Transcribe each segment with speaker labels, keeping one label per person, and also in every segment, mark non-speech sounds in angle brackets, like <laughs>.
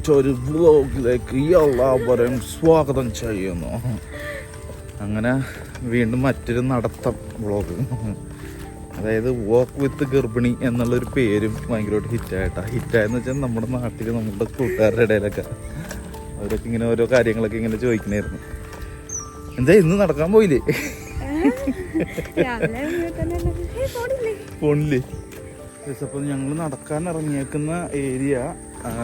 Speaker 1: മറ്റൊരു വ്ലോഗിലേക്ക് എല്ലാവരെയും സ്വാഗതം ചെയ്യുന്നു. അങ്ങനെ വീണ്ടും മറ്റൊരു നടത്തം വ്ലോഗ് അതായത് വോക്ക് വിത്ത് ഗർഭിണി എന്നുള്ളൊരു പേരും ഭയങ്കരമായിട്ട് ഹിറ്റായിട്ടാണ് ഹിറ്റായെന്ന് വെച്ചാൽ നമ്മുടെ നാട്ടിൽ നമ്മുടെ കൂട്ടുകാരുടെ ഇടയിലൊക്കെ അവരൊക്കെ ഇങ്ങനെ ഓരോ കാര്യങ്ങളൊക്കെ ഇങ്ങനെ ചോദിക്കണായിരുന്നു എന്താ ഇന്ന് നടക്കാൻ പോയില്ലേ?
Speaker 2: പോണില്ലേ?
Speaker 1: ഫോണിൽ അപ്പം ഞങ്ങൾ നടക്കാൻ ഇറങ്ങിയേക്കുന്ന ഏരിയ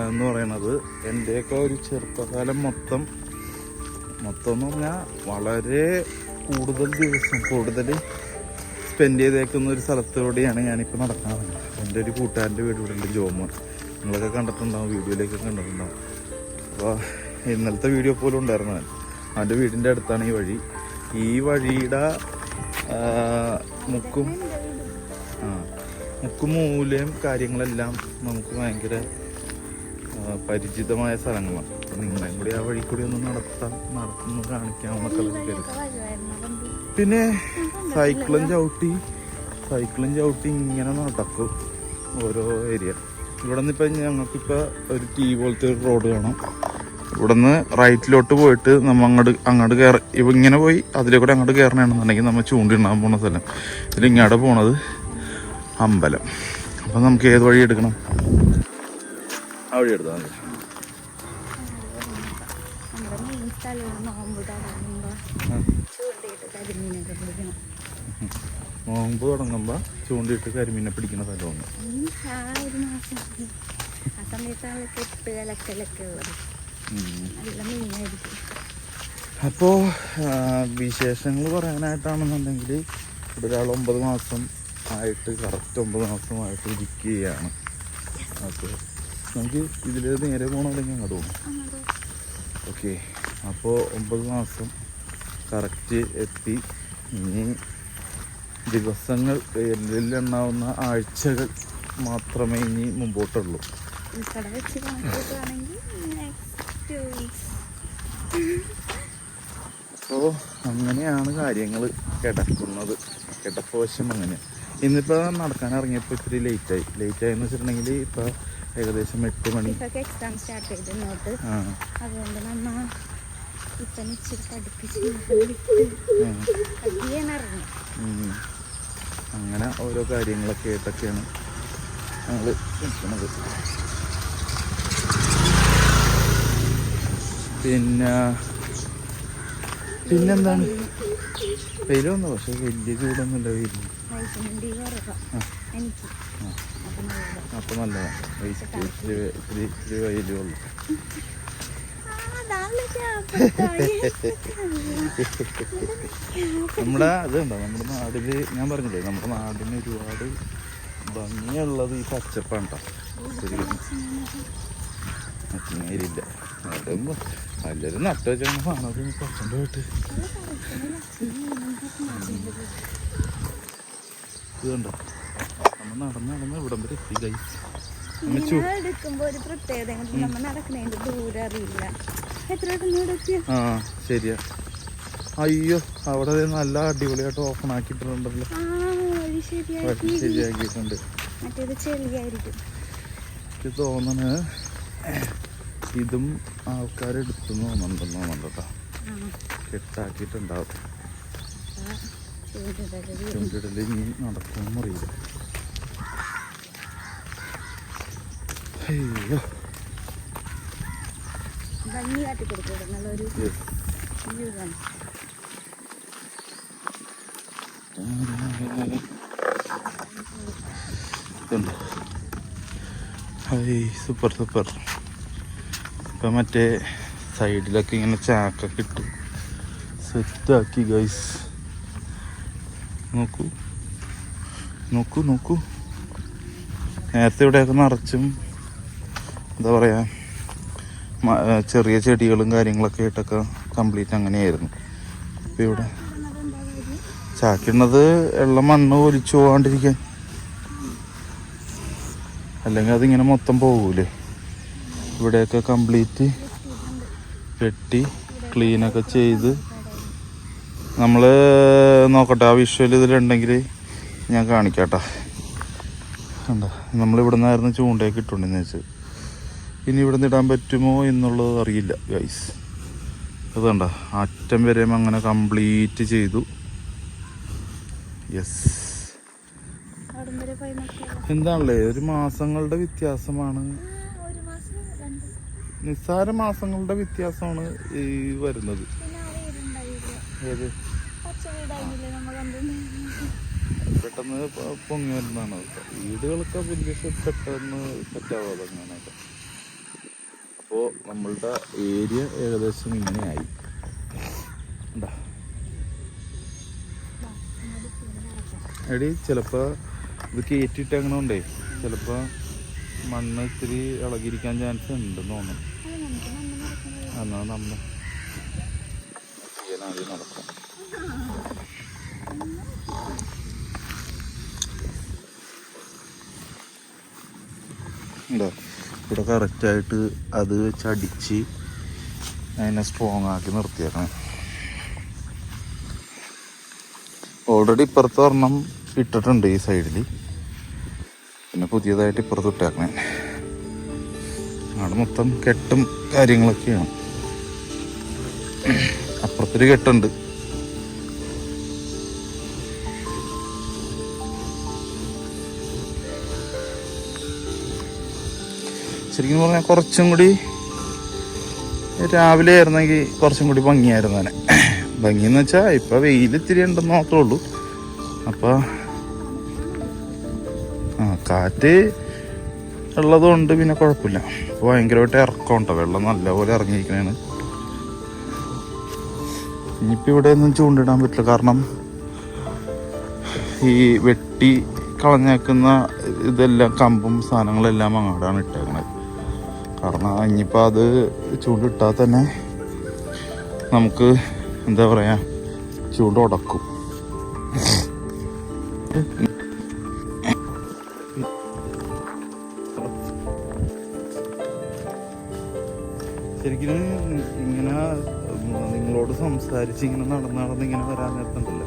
Speaker 1: എന്ന് പറയുന്നത് എന്റെയൊക്കെ ഒരു ചെറുപ്പകാലം മൊത്തം മൊത്തം എന്ന് പറഞ്ഞാൽ വളരെ കൂടുതൽ ദിവസം കൂടുതൽ സ്പെൻഡ് ചെയ്തേക്കുന്ന ഒരു സ്ഥലത്തൂടെയാണ് ഞാനിപ്പോൾ ഇറങ്ങുന്നത് എന്റെ ഒരു കൂട്ടുകാരന്റെ വീട് ഇവിടെ ഉണ്ട് ജോമ നിങ്ങളൊക്കെ കണ്ടിട്ടുണ്ടാവും വീഡിയോയിലേക്ക് കണ്ടിട്ടുണ്ടാവും. അപ്പോൾ ഇന്നലത്തെ വീഡിയോ പോലും ഉണ്ടായിരുന്നു അവൻ. അവന്റെ വീടിന്റെ അടുത്താണ് ഈ വഴി. ഈ വഴിയുടെ മുക്കും ആ മുക്കും മൂലയും കാര്യങ്ങളെല്ലാം നമുക്ക് ഭയങ്കര പരിചിതമായ സ്ഥലങ്ങളാണ് അപ്പം നിങ്ങളെയും കൂടി ആ വഴി കൂടി ഒന്ന് നടത്താം നടത്തുന്നു കാണിക്കാം മക്കളൊക്കെ പിന്നെ സൈക്കിളും ചവിട്ടി സൈക്കിളും ചവിട്ടി ഇങ്ങനെ നടക്കും ഓരോ ഏരിയ. ഇവിടെ നിന്ന് ഇപ്പം ഞങ്ങൾക്കിപ്പോൾ ഒരു ടീ പോലത്തെ ഒരു റോഡ് കാണാം. ഇവിടെ നിന്ന് റൈറ്റിലോട്ട് പോയിട്ട് നമ്മൾ അങ്ങോട്ട് അങ്ങോട്ട് കയറി ഇവ ഇങ്ങനെ പോയി അതിലെ കൂടെ അങ്ങോട്ട് കയറണമെന്നുണ്ടെങ്കിൽ നമ്മൾ ചൂണ്ടിണ്ണാൻ പോണ സ്ഥലം. ഇതിൽ ഇങ്ങോട്ട് പോണത് അമ്പലം. അപ്പം നമുക്ക് ഏത് വഴി എടുക്കണം? വഴി എടുത്താൽ മതി
Speaker 2: നോമ്പ് തുടങ്ങുമ്പോ
Speaker 1: ചൂണ്ടിട്ട് തുടങ്ങുമ്പോൾ ചൂണ്ടിയിട്ട് കരിമീനെ പിടിക്കുന്ന സ്ഥലമാണ്.
Speaker 2: അപ്പോ ആ ഒരു മാസം ആ സമയത്താണ് കെട്ട് കലക്കലൊക്കെ ഉള്ളത്.
Speaker 1: ഉം.
Speaker 2: നല്ല മീനായിരിക്കും.
Speaker 1: അപ്പോൾ വിശേഷങ്ങൾ പറയാനായിട്ടാണെന്നുണ്ടെങ്കിൽ ഇവിടെ ഒരാൾ ഒമ്പത് മാസം ആയിട്ട് കറക്റ്റ് ഒമ്പത് മാസമായിട്ട് ഇരിക്കുകയാണ്. അപ്പോൾ നമുക്ക് ഇതിൽ നേരെ പോകണമെങ്കിൽ അങ്ങോട്ട്
Speaker 2: അങ്ങോട്ട്
Speaker 1: ഓക്കെ. അപ്പോൾ ഒമ്പത് മാസം കറക്റ്റ് എത്തി. ഇനി ദിവസങ്ങൾ എല്ലാവുന്ന ആഴ്ചകൾ മാത്രമേ ഇനി മുമ്പോട്ടുള്ളൂ. അപ്പോൾ അങ്ങനെയാണ് കാര്യങ്ങൾ കിടക്കുന്നത്. കിടപ്പവശം അങ്ങനെ. ഇന്നിപ്പോൾ നടക്കാൻ ഇറങ്ങിയപ്പോൾ ഇത്തിരി ലേറ്റായി ലേറ്റായി എന്ന് വെച്ചിട്ടുണ്ടെങ്കിൽ ഇപ്പോൾ ഏകദേശം എട്ട് മണി.
Speaker 2: എക്സാം സ്റ്റാർട്ട് ചെയ്ത് നോട്ട് അതുകൊണ്ട് നമ്മ ഇപ്പം ഇച്ചിരി പഠിപ്പിച്ച്
Speaker 1: ആ,
Speaker 2: കട്ടിയാണ്
Speaker 1: അങ്ങനെ ഓരോ കാര്യങ്ങളൊക്കെ ആയിട്ടൊക്കെയാണ് ഞങ്ങൾ നിൽക്കുന്നത്. പിന്നെ പിന്നെന്താണ്? വെയിൽ പക്ഷെ വലിയ ചൂടൊന്നും ഇല്ല
Speaker 2: വൈറ്റമിൻ അപ്പൊ
Speaker 1: നല്ലതാണ്
Speaker 2: ആ, നാളെ ശാപത്തായി.
Speaker 1: നമ്മുടെ അതുണ്ടോ നമ്മുടെ നാടിൽ ഞാൻ പറഞ്ഞില്ലേ നമ്മുടെ നാടിന് ഒരുപാട് ഭംഗിയുള്ളത് ഈ പച്ചപ്പാണ് കേട്ടോ ശരിക്കും. അതും പലരും നട്ടു വെച്ചാണ് കാണത് പോയിട്ട് ഇത് കണ്ടോ? നമ്മൾ നടന്ന് നടന്ന് ഇവിടം വരെ എത്തി കൈ ആ ശരിയാ. അയ്യോ അവിടെ നല്ല അടിപൊളിയായിട്ട് ഓപ്പൺ ആക്കിയിട്ടുണ്ടല്ലോ. ശരിയാക്കിയിട്ടുണ്ട്. എനിക്ക് തോന്നണ് ഇതും ആൾക്കാരെടുത്തു തോന്നുന്നുണ്ടെന്ന് തോന്നുന്നുണ്ട് കെട്ടാക്കിയിട്ടുണ്ടാവും. ചുണ്ടിടൽ ഇനി നടക്കുമെന്ന് അറിയില്ല അയ്യോ
Speaker 2: ഭംഗി കാട്ടി കൊടുക്കും എന്നുള്ളൊരു
Speaker 1: Yes.
Speaker 2: വ്യൂ ആണ്
Speaker 1: ഇതുണ്ട് ഹൈ സൂപ്പർ സൂപ്പർ ഇപ്പം മറ്റേ സൈഡിലൊക്കെ ഇങ്ങനെ ചാക്കൊക്കെ ഇട്ട് സെറ്റാക്കി ഗൈസ് നോക്കൂ. നോക്കൂ നോക്കൂ. നേരത്തെ ഇവിടെയൊക്കെ നിറച്ചും എന്താ പറയുക ചെറിയ ചെടികളും കാര്യങ്ങളൊക്കെ ആയിട്ടൊക്കെ കംപ്ലീറ്റ് അങ്ങനെയായിരുന്നു. ഇപ്പം ഇവിടെ ചാക്കിടുന്നത് എള്ള മണ്ണ് ഒലിച്ചു പോകാണ്ടിരിക്കാൻ അല്ലെങ്കിൽ അതിങ്ങനെ മൊത്തം പോകൂലേ? ഇവിടെയൊക്കെ കംപ്ലീറ്റ് വെട്ടി ക്ലീനൊക്കെ ചെയ്ത് നമ്മൾ നോക്കട്ടെ ആ വിഷ്വൽ ഇതിലുണ്ടെങ്കിൽ ഞാൻ കാണിക്കാട്ടോ. കണ്ട? നമ്മളിവിടെ നിന്നായിരുന്നു ചൂണ്ടയൊക്കെ ഇട്ടുണ്ടെന്ന് വെച്ച്. ഇനി ഇവിടെ നിന്ന് ഇടാൻ പറ്റുമോ എന്നുള്ളത് അറിയില്ല ഗൈസ് അത് കണ്ട? അറ്റം വരെയും അങ്ങനെ കംപ്ലീറ്റ് ചെയ്തു. യെസ് എന്താണല്ലേ? ഒരു മാസങ്ങളുടെ വ്യത്യാസമാണ്. നിസ്സാര മാസങ്ങളുടെ വ്യത്യാസമാണ് ഈ വരുന്നത്. പെട്ടെന്ന് പൊങ്ങി വരുന്നതാണ്. വീടുകളൊക്കെ വലിയ പെട്ടെന്ന് സെറ്റാവാതെ അങ്ങനെയൊക്കെ അപ്പോൾ നമ്മളുടെ ഏരിയ ഏകദേശം ഇങ്ങനെയായി. എടി ചിലപ്പോൾ ഇത് കയറ്റിട്ടങ്ങനെ ഉണ്ടേ ചിലപ്പോൾ മണ്ണ് ഇത്തിരി ഇളകിയിരിക്കാൻ ചാൻസ് ഉണ്ടെന്ന് തോന്നുന്നു. എന്നാൽ നമ്മൾ ചെയ്യാനാദ്യം ഇവിടെ കറക്റ്റായിട്ട് അത് വെച്ച് അടിച്ച് അതിനെ സ്ട്രോങ് ആക്കി നിർത്തിയേക്കണം. ഓൾറെഡി ഇപ്പുറത്ത് ഒരെണ്ണം ഇട്ടിട്ടുണ്ട് ഈ സൈഡിൽ പിന്നെ പുതിയതായിട്ട് ഇപ്പുറത്ത് ഇട്ടേക്കണേ. അവിടെ മൊത്തം കെട്ടും കാര്യങ്ങളൊക്കെയാണ്. അപ്പുറത്തൊരു കെട്ടുണ്ട്. ശരിക്കും പറഞ്ഞാൽ കുറച്ചും കൂടി രാവിലെ ആയിരുന്നെങ്കിൽ കുറച്ചും കൂടി ഭംഗിയായിരുന്നു തന്നെ എന്ന് വെച്ചാൽ ഇപ്പം വെയിൽ ഇത്തിരി ഉണ്ടെന്ന് മാത്രമേ ഉള്ളൂ. അപ്പോൾ ആ കാറ്റ് ഉള്ളതുകൊണ്ട് പിന്നെ കുഴപ്പമില്ല. ഭയങ്കരമായിട്ട് ഭയങ്കരമായിട്ട് ഇറക്കമുണ്ടോ വെള്ളം നല്ലപോലെ ഇറങ്ങിയിരിക്കണേണ്. ഇനിയിപ്പോൾ ഇവിടെ ഒന്നും ചൂണ്ടിടാൻ പറ്റില്ല. കാരണം ഈ വെട്ടി കളഞ്ഞേക്കുന്ന ഇതെല്ലാം കമ്പും സാധനങ്ങളെല്ലാം അങ്ങോട്ടാണ് ഇട്ടേക്കണത്. കാരണം ഇനിയിപ്പോൾ അത് ചൂണ്ടിട്ടാൽ തന്നെ നമുക്ക് എന്താ പറയുക ചൂണ്ട ഉടക്കും. ശരിക്കും ഇങ്ങനെ നിങ്ങളോട് സംസാരിച്ച് ഇങ്ങനെ നടന്ന് നടന്ന് ഇങ്ങനെ വരാൻ നേരത്തുണ്ടല്ലോ.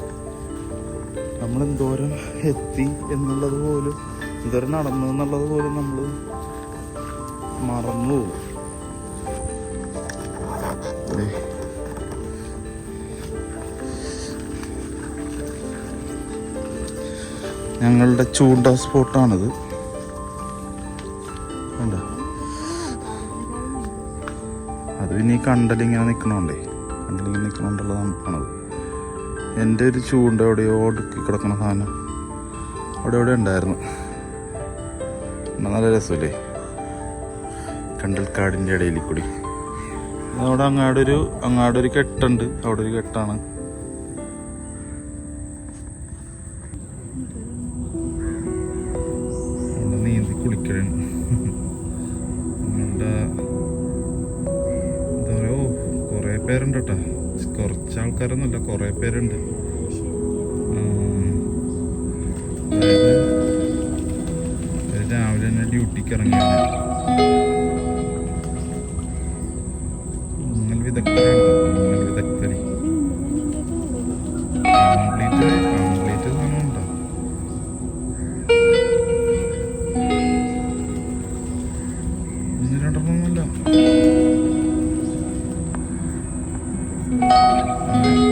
Speaker 1: നമ്മൾ എന്തോരം എത്തി എന്നുള്ളത് പോലും എന്തോരം നടന്നു എന്നുള്ളത് പോലും നമ്മൾ മറന്നു ഞങ്ങളുടെ ചൂണ്ട സ്പോട്ടാണിത്. അത് പിന്നെ ഈ കണ്ടലിങ്ങനെ നിൽക്കണോണ്ടേ കണ്ടലിങ്ങനെ നിൽക്കണോണ്ടുള്ള കാണുന്നത് എന്റെ ഒരു ചൂണ്ട എവിടെയോ ഒടുക്കി കിടക്കണ സാധനം അവിടെ എവിടെ ഉണ്ടായിരുന്നു. നല്ല രസമല്ലേ? കണ്ടൽക്കാടിന്റെ ഇടയിൽ കൂടി അവിടെ അങ്ങാടൊരു അങ്ങാടൊരു കെട്ടുണ്ട്. അവിടെ ഒരു കെട്ടാണ്. കംപ്ലീറ്റ് കംപ്ലീറ്റ് സാധനം ഉണ്ടോ ഒന്ന് രണ്ടെണ്ണമൊന്നുമല്ല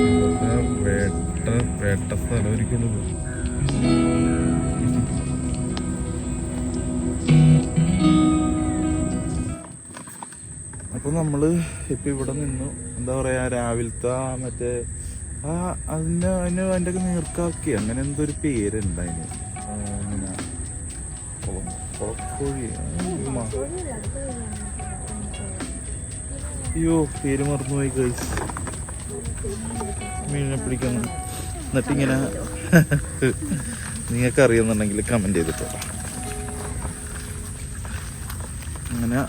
Speaker 1: ഇവിടുത്തെ വേട്ട വേട്ട സ്ഥലമായിരിക്കുള്ളത് അപ്പൊ നമ്മൾ ഇപ്പൊ ഇവിടെ നിന്നു എന്താ പറയാ രാവിലത്തെ മറ്റേ ആ അതിന് അതിന് അതിന്റെ ഒക്കെ നീർക്കാക്കി. അങ്ങനെ എന്തോ ഒരു പേരുണ്ട് അതിന്. അയ്യോ പേര് മറന്നുപോയി കഴിച്ച് മീനിനെ പിടിക്കുന്നു. എന്നിട്ടിങ്ങനെ നിങ്ങൾക്ക് അറിയുന്നുണ്ടെങ്കിൽ കമന്റ് ചെയ്തിട്ടോ അങ്ങനെ.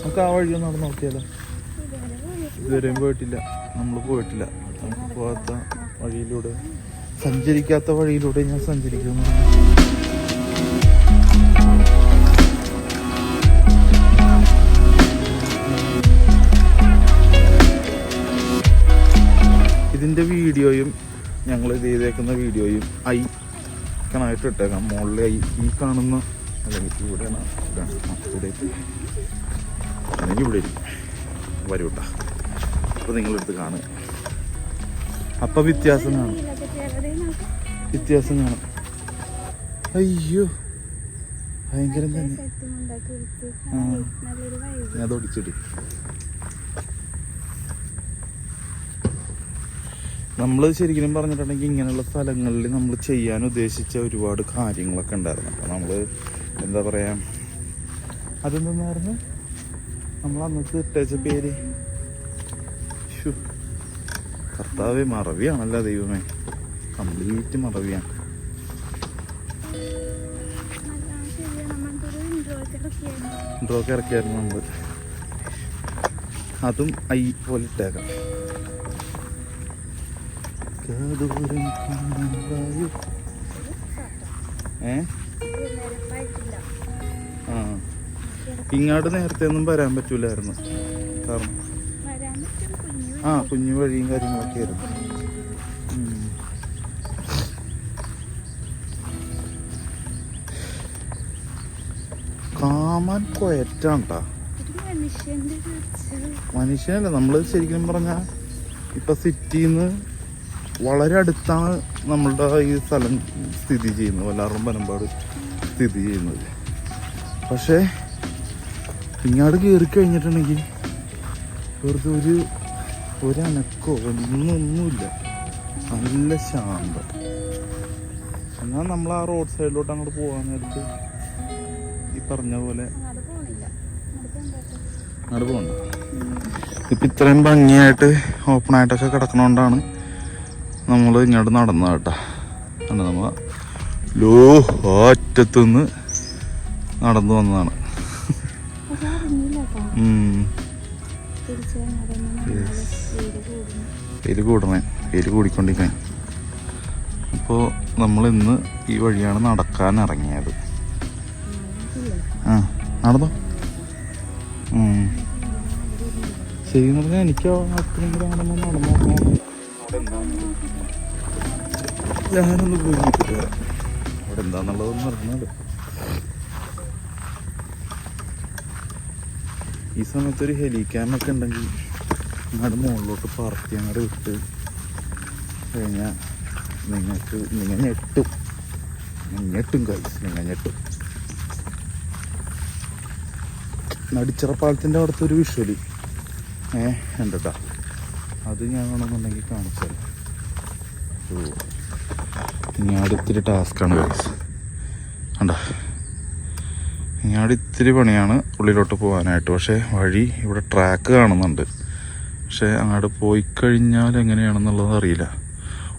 Speaker 1: നമുക്ക് ആ വഴി നടന്നു നോക്കിയാലോ? ഇതുവരെയും പോയിട്ടില്ല. നമ്മൾ പോയിട്ടില്ല. പോകാത്ത വഴിയിലൂടെ സഞ്ചരിക്കാത്ത വഴിയിലൂടെ ഞാൻ സഞ്ചരിക്കുന്നു. ഇതിന്റെ വീഡിയോയും ഞങ്ങൾ ചെയ്തേക്കുന്ന വീഡിയോയും ഐ കണായിട്ട് ഇട്ടേക്കാം മുകളിലെ ഐ ഈ കാണുന്ന അല്ലെങ്കിൽ ഇവിടെയാണ് ഇവിടെ. അല്ലെങ്കിൽ ഇവിടെ ഇരിക്കും. വരൂട്ട അപ്പോൾ നിങ്ങളെടുത്ത് കാണുക. അപ്പം വ്യത്യാസം കാണും. വ്യത്യാസം കാണും. അയ്യോ. ഭയങ്കരം തന്നെ. ഞാൻ അതൊടിച്ചിട്ട് നമ്മൾ ശരിക്കും പറഞ്ഞിട്ടുണ്ടെങ്കിൽ ഇങ്ങനെയുള്ള സ്ഥലങ്ങളിൽ നമ്മൾ ചെയ്യാൻ ഉദ്ദേശിച്ച ഒരുപാട് കാര്യങ്ങളൊക്കെ ഉണ്ടായിരുന്നു. അപ്പം നമ്മൾ എന്താ പറയാ അതെന്തെന്നായിരുന്നു? നമ്മൾ അന്നത്തെ ഇട്ടേച്ച പേര്? ശ്ശോ. കർത്താവേ മറവിയാണല്ലോ ദൈവമേ. കംപ്ലീറ്റ് മറവിയാണ് ഡ്രോക്ക് ഇറക്കിയായിരുന്നു നമ്മൾ അതും ഐ പോലെ ഇട്ടേക്കാം. ഏ? ആ. ഇങ്ങോട്ട് നേരത്തെ ഒന്നും വരാൻ പറ്റൂലായിരുന്നു. കാരണം ആ കുഞ്ഞു വഴിയും കാര്യങ്ങളൊക്കെ ഉം. കാമാൻ കൊയറ്റാണ്ടാ. മനുഷ്യനല്ല നമ്മൾ ശരിക്കും പറഞ്ഞാൽ ഇപ്പൊ സിറ്റിന്ന് വളരെ അടുത്താണ് നമ്മളുടെ ഈ സ്ഥലം സ്ഥിതി ചെയ്യുന്നത് വല്ലാറും പനമ്പാട് സ്ഥിതി ചെയ്യുന്നത് പക്ഷേ ഇങ്ങോട്ട് കയറി കഴിഞ്ഞിട്ടുണ്ടെങ്കിൽ വെറുതെ ഒരു ഒരനക്കോ ഒന്നൊന്നുമില്ല. നല്ല ശാന്തം. എന്നാൽ നമ്മൾ ആ റോഡ് സൈഡിലോട്ട് അങ്ങോട്ട് പോകാൻ നേരത്ത് ഈ പറഞ്ഞ പോലെ
Speaker 2: അങ്ങോട്ട് പോകണ്ട.
Speaker 1: ഇപ്പം ഇത്രയും ഭംഗിയായിട്ട് ഓപ്പൺ ആയിട്ടൊക്കെ കിടക്കണോണ്ടാണ് നമ്മൾ ഇങ്ങോട്ട് നടന്നത് കേട്ടോ. അല്ല നമ്മൾ ലോ ഒറ്റത്തുനിന്ന് നടന്നു വന്നതാണ്.
Speaker 2: പക്ഷെ
Speaker 1: പേര് കൂടണേ വെയിൽ കൂടിക്കൊണ്ടിരിക്കണേ. അപ്പോൾ നമ്മൾ ഇന്ന് ഈ വഴിയാണ് നടക്കാൻ ഇറങ്ങിയത്. ആ നടന്നോ. ശരിയെന്ന് പറഞ്ഞാൽ എനിക്ക് അത്രയും കാണുമ്പോൾ നടന്നു ഞാനൊന്ന് അവിടെ എന്താന്നുള്ളതൊന്നും അറിഞ്ഞാലോ. ഈ സമയത്തൊരു ഹെലിക്യാമൊക്കെ ഉണ്ടെങ്കിൽ അങ്ങോട്ട് മുകളിലോട്ട് പറത്തി അങ്ങോട്ട് വിട്ട് കഴിഞ്ഞാൽ നിങ്ങൾക്ക് നിങ്ങൾ ഞെട്ടും. ഞെട്ടും കൈ നിങ്ങൾ ഞെട്ടും. നടിച്ചിറപ്പാലത്തിന്റെ അവിടുത്തെ ഒരു വിഷ്വൽ ഏ ഉണ്ടട്ടാ അത് ഞാൻ വേണമെന്നുണ്ടെങ്കിൽ കാണിച്ചാൽ ഇനി അടുത്തൊരു ടാസ്ക് ടാസ്ക്കാണ് ഗൈസ് കണ്ട? ഇനി അവിടെ പണിയാണ് ഉള്ളിലോട്ട് പോകാനായിട്ട്. പക്ഷേ വഴി ഇവിടെ ട്രാക്ക് കാണുന്നുണ്ട്. പക്ഷേ അങ്ങോട്ട് പോയി കഴിഞ്ഞാൽ എങ്ങനെയാണെന്നുള്ളത് അറിയില്ല.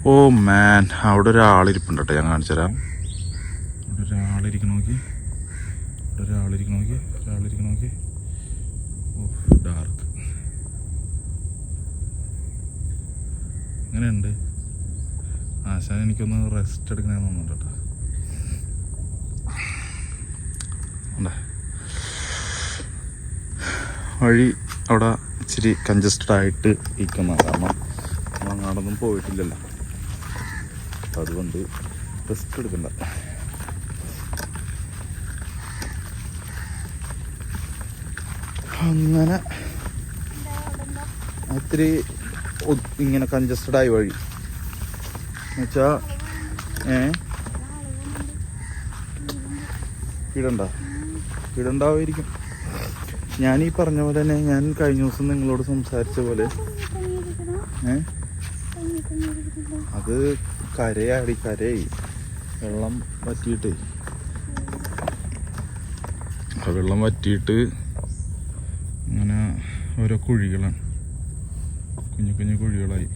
Speaker 1: ഓ മാൻ. അവിടെ ഒരാളിരിപ്പുണ്ട് കേട്ടോ. ഞാൻ കാണിച്ചു തരാം. അവിടെ ഒരാളിരിക്കണ നോക്കി. അവിടെ ഒരാളിരിക്കണ നോക്കി. ഒരാളിരിക്കണ നോക്കി. ഓ ഡാർക്ക്. എങ്ങനെയുണ്ട്? ആശാൻ എനിക്കൊന്ന് റെസ്റ്റ് എടുക്കണമെന്ന് തോന്നുന്നുണ്ട് കേട്ടോ. വഴി അവിടെ ഇച്ചിരി കൺജസ്റ്റഡ് ആയിട്ട് ഇരിക്കുന്ന കാരണം നമ്മൾ അങ്ങാടൊന്നും പോയിട്ടില്ലല്ലോ. അപ്പം അതുകൊണ്ട് റിസ്ക് എടുക്കണ്ട. അങ്ങനെ ഒത്തിരി ഇങ്ങനെ കൺജസ്റ്റഡ് ആയി വഴി. എന്നുവെച്ചാ ഏ? ഇടണ്ട. ഇടണ്ടാവായിരിക്കും. ഞാൻ ഈ പറഞ്ഞ പോലെ തന്നെ ഞാൻ കഴിഞ്ഞ ദിവസം നിങ്ങളോട് സംസാരിച്ച പോലെ. ഏ? അത് കരയാടി കരയായി വെള്ളം വറ്റിയിട്ടേ. ആ വെള്ളം വറ്റിയിട്ട് അങ്ങനെ ഓരോ കുഴികളാണ്. കുഞ്ഞു കുഞ്ഞു കുഴികളായി.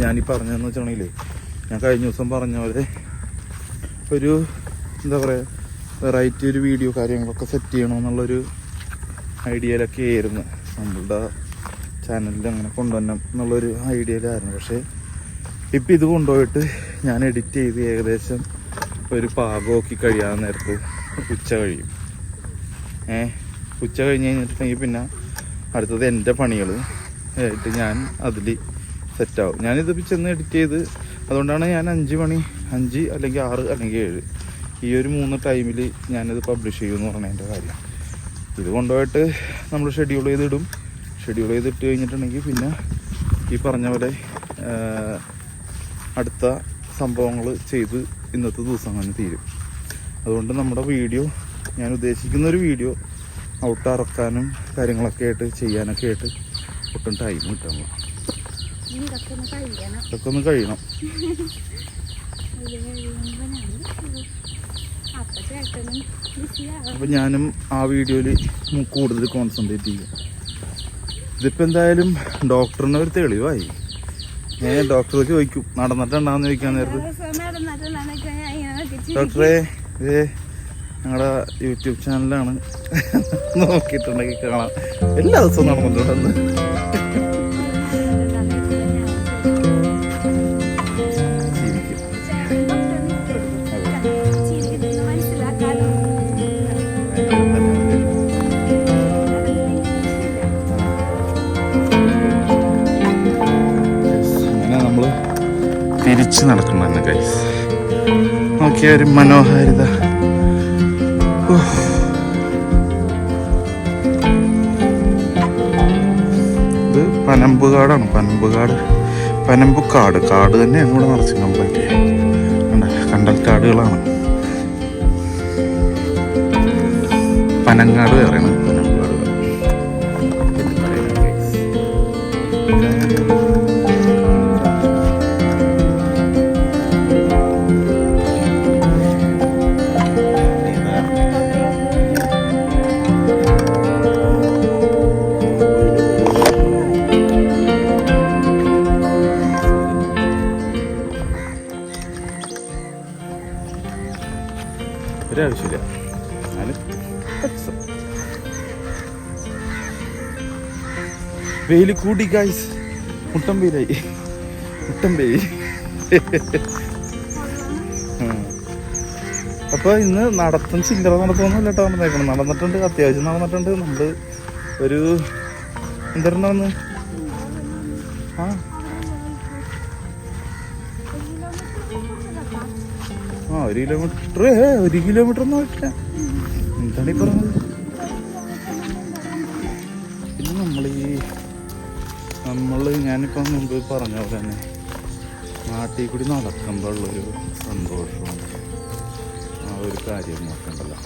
Speaker 1: ഞാനീ പറഞ്ഞതെന്ന് വെച്ചാണെങ്കിലേ ഞാൻ കഴിഞ്ഞ ദിവസം പറഞ്ഞ പോലെ ഒരു എന്താ പറയുക വെറൈറ്റി ഒരു വീഡിയോ കാര്യങ്ങളൊക്കെ സെറ്റ് ചെയ്യണമെന്നുള്ളൊരു ഐഡിയയിലൊക്കെ ആയിരുന്നു. നമ്മളുടെ ചാനലിൽ അങ്ങനെ കൊണ്ടുവരണം എന്നുള്ളൊരു ഐഡിയയിലായിരുന്നു പക്ഷേ ഇപ്പം ഇത് കൊണ്ടുപോയിട്ട് ഞാൻ എഡിറ്റ് ചെയ്ത് ഏകദേശം ഒരു പാകമാക്കി കഴിയാൻ നേരത്ത് ഉച്ച കഴിയും. ഏ ഉച്ച കഴിഞ്ഞ് കഴിഞ്ഞിട്ടുണ്ടെങ്കിൽ പിന്നെ അടുത്തത് എന്റെ പണികൾ ആയിട്ട് ഞാൻ അതിൽ സെറ്റാവും ഞാനിതിപ്പോൾ ചെന്ന് എഡിറ്റ് ചെയ്ത് അതുകൊണ്ടാണ് ഞാൻ അഞ്ച് മണി അഞ്ച് അല്ലെങ്കിൽ ആറ് അല്ലെങ്കിൽ ഏഴ് ഈ ഒരു മൂന്ന് ടൈമിൽ ഞാനത് പബ്ലിഷ് ചെയ്യുമെന്ന് പറഞ്ഞതിന്റെ കാര്യം. ഇത് കൊണ്ടുപോയിട്ട് നമ്മൾ ഷെഡ്യൂൾ ചെയ്തിടും. ഷെഡ്യൂൾ ചെയ്തിട്ട് കഴിഞ്ഞിട്ടുണ്ടെങ്കിൽ പിന്നെ ഈ പറഞ്ഞ പോലെ അടുത്ത സംഭവങ്ങൾ ചെയ്ത് ഇന്നത്തെ ദിവസം അങ്ങനെ തീരും. അതുകൊണ്ട് നമ്മുടെ വീഡിയോ ഞാൻ ഉദ്ദേശിക്കുന്ന ഒരു വീഡിയോ ഔട്ട് ഇറക്കാനും കാര്യങ്ങളൊക്കെ ആയിട്ട് ചെയ്യാനൊക്കെ ആയിട്ട് ഒട്ടും ടൈം കിട്ടണം
Speaker 2: ഇനി ഇതൊക്കെ ഒന്ന് കഴിയണം. <laughs> അപ്പൊ
Speaker 1: ഞാനും ആ വീഡിയോയിൽ കൂടുതൽ കോൺസെൻട്രേറ്റ് ചെയ്യും. ഇതിപ്പോൾ എന്തായാലും ഡോക്ടറിന് ഒരു തെളിവായി. ഞാൻ ഡോക്ടറെ ചോദിക്കും നടന്നിട്ടുണ്ടാന്ന് ചോദിക്കാൻ നേരത്ത്. ഡോക്ടറെ ഇത് ഞങ്ങളുടെ യൂട്യൂബ് ചാനലാണ് <laughs> നോക്കിയിട്ടുണ്ടെങ്കിൽ കാണാം. എല്ലാ ദിവസവും നടന്നിട്ടുണ്ടെന്ന്. തിരിച്ച് നടക്കണമെന്ന് ഗൈസ് നോക്കിയ ഒരു മനോഹാരിത. ഇത് പനമ്പുകാടാണ് പനമ്പുകാട് പനമ്പുക്കാട് കാട്. തന്നെ ഇവിടെ നിറച്ച് കംപ്ലീറ്റ് കണ്ടൽ കാടുകളാണ്. പനങ്ങാട് കയറണം എന്നാലും. വെയിൽ കൂടി ഗായ്സ് മുട്ടം വെയിലായി. മുട്ടം വെയിൽ അപ്പോൾ അപ്പൊ ഇന്ന് നടത്തും ചില്ലറ നടത്തുമെന്നല്ല കേട്ടോ നടന്നേക്കണം. നടന്നിട്ടുണ്ട് അത്യാവശ്യം നടന്നിട്ടുണ്ട്. നമ്മൾ ഒരു എന്തിരുന്നു ആ. ആ ഒരു കിലോമീറ്റർ. ഒരു കിലോമീറ്റർ ഒന്നും ആയിട്ടില്ല. ഈ പറഞ്ഞത് പിന്നെ നമ്മൾ ഈ നമ്മൾ ഞാനിപ്പോൾ മുമ്പ് പറഞ്ഞ പോലെ തന്നെ നാട്ടിൽ കൂടി നടക്കുമ്പോഴുള്ളൊരു സന്തോഷവും ആ ഒരു കാര്യം നോക്കണ്ടല്ലോ.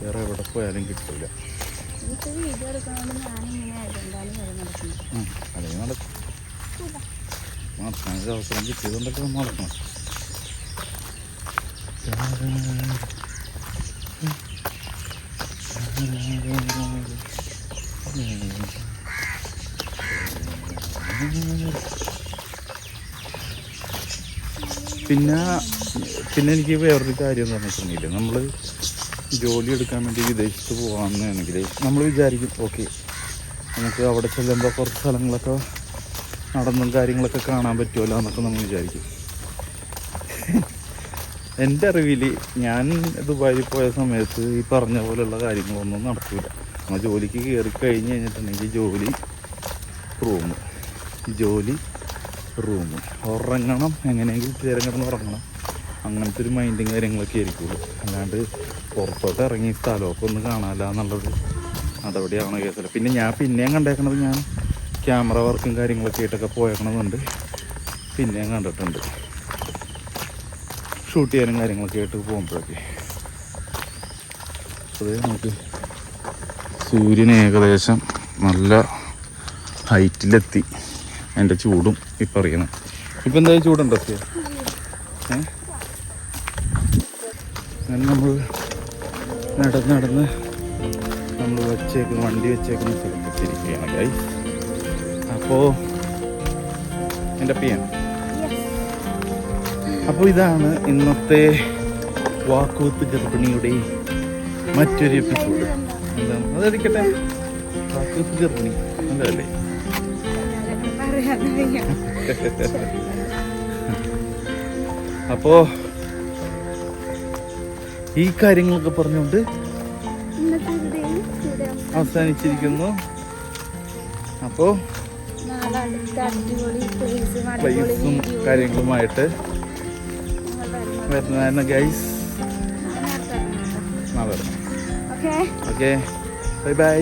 Speaker 1: വേറെ എവിടെ പോയാലും കിട്ടില്ല അല്ലെങ്കിൽ നടക്കും. നടക്കാൻ ഒരു അവസരം കിട്ടിയതുകൊണ്ടൊക്കെ നടക്കണം. പിന്നെ പിന്നെ എനിക്ക് വേറൊരു കാര്യം എന്ന് പറഞ്ഞിട്ടുണ്ടെങ്കിൽ നമ്മൾ ജോലി എടുക്കാൻ വേണ്ടി വിദേശത്ത് പോകാമെന്നാണെങ്കിൽ നമ്മൾ വിചാരിക്കും ഓക്കെ നമുക്ക് അവിടെ ചെല്ലുമ്പോൾ കുറച്ച് സ്ഥലങ്ങളൊക്കെ നടന്നും കാര്യങ്ങളൊക്കെ കാണാൻ പറ്റുമല്ലോ എന്നൊക്കെ നമ്മൾ വിചാരിക്കും. എന്റെ അറിവിൽ ഞാൻ ദുബായിൽ പോയ സമയത്ത് ഈ പറഞ്ഞ പോലെയുള്ള കാര്യങ്ങളൊന്നും നടക്കില്ല നമ്മൾ ജോലിക്ക് കയറി കഴിഞ്ഞ് കഴിഞ്ഞിട്ടുണ്ടെങ്കിൽ ജോലി റൂം. ജോലി റൂം. ഉറങ്ങണം എങ്ങനെയെങ്കിലും ചേരം കിടന്ന് ഉറങ്ങണം. അങ്ങനത്തെ ഒരു മൈൻഡും കാര്യങ്ങളൊക്കെ ആയിരിക്കുള്ളൂ. അല്ലാണ്ട് പുറത്തോട്ട് ഇറങ്ങി സ്ഥലമൊക്കെ ഒന്ന് കാണാമല്ല എന്നുള്ളത് നടപടിയാണ് കേസല്ല പിന്നെ ഞാൻ പിന്നെയും കണ്ടേക്കണത് ഞാൻ ക്യാമറ വർക്കും കാര്യങ്ങളൊക്കെ ആയിട്ടൊക്കെ പോയേക്കണമെന്നുണ്ട് പിന്നെയും കണ്ടിട്ടുണ്ട്. ഷൂട്ട് ചെയ്യാനും കാര്യങ്ങളൊക്കെ ആയിട്ട് പോകുമ്പോഴൊക്കെ. അതേ നമുക്ക് സൂര്യൻ ഏകദേശം നല്ല ഹൈറ്റിലെത്തി അതിന്റെ ചൂടും ഇപ്പം അറിയണം ഇപ്പം എന്തായാലും ചൂടുണ്ടോ? ഏ? അങ്ങനെ നമ്മൾ നടന്ന് നടന്ന് നമ്മൾ വെച്ചേക്കുന്ന വണ്ടി വെച്ചേക്കുന്ന സ്ഥലത്തെത്തിയിരിക്കുകയാണ് ഗൈ അപ്പോൾ എന്റെ പിയാണ് അപ്പോൾ ഇതാണ് ഇന്നത്തെ വാക്കൂത്ത് ഗർഭിണിയുടെ മറ്റൊരു എപ്പിസോഡ്. എന്താണ് അതെടുക്കട്ടെ വാക്കൂത്ത് ഗർഭിണി. അല്ലേ? അപ്പോ ഈ കാര്യങ്ങളൊക്കെ പറഞ്ഞുകൊണ്ട് അവസാനിച്ചിരിക്കുന്നു. അപ്പോ
Speaker 2: പ്ലേസും
Speaker 1: കാര്യങ്ങളുമായിട്ട് വരുന്നതാണ് ഗൈസ് നാളെ
Speaker 2: ഓക്കെ
Speaker 1: ഓക്കെ ബൈ ബൈ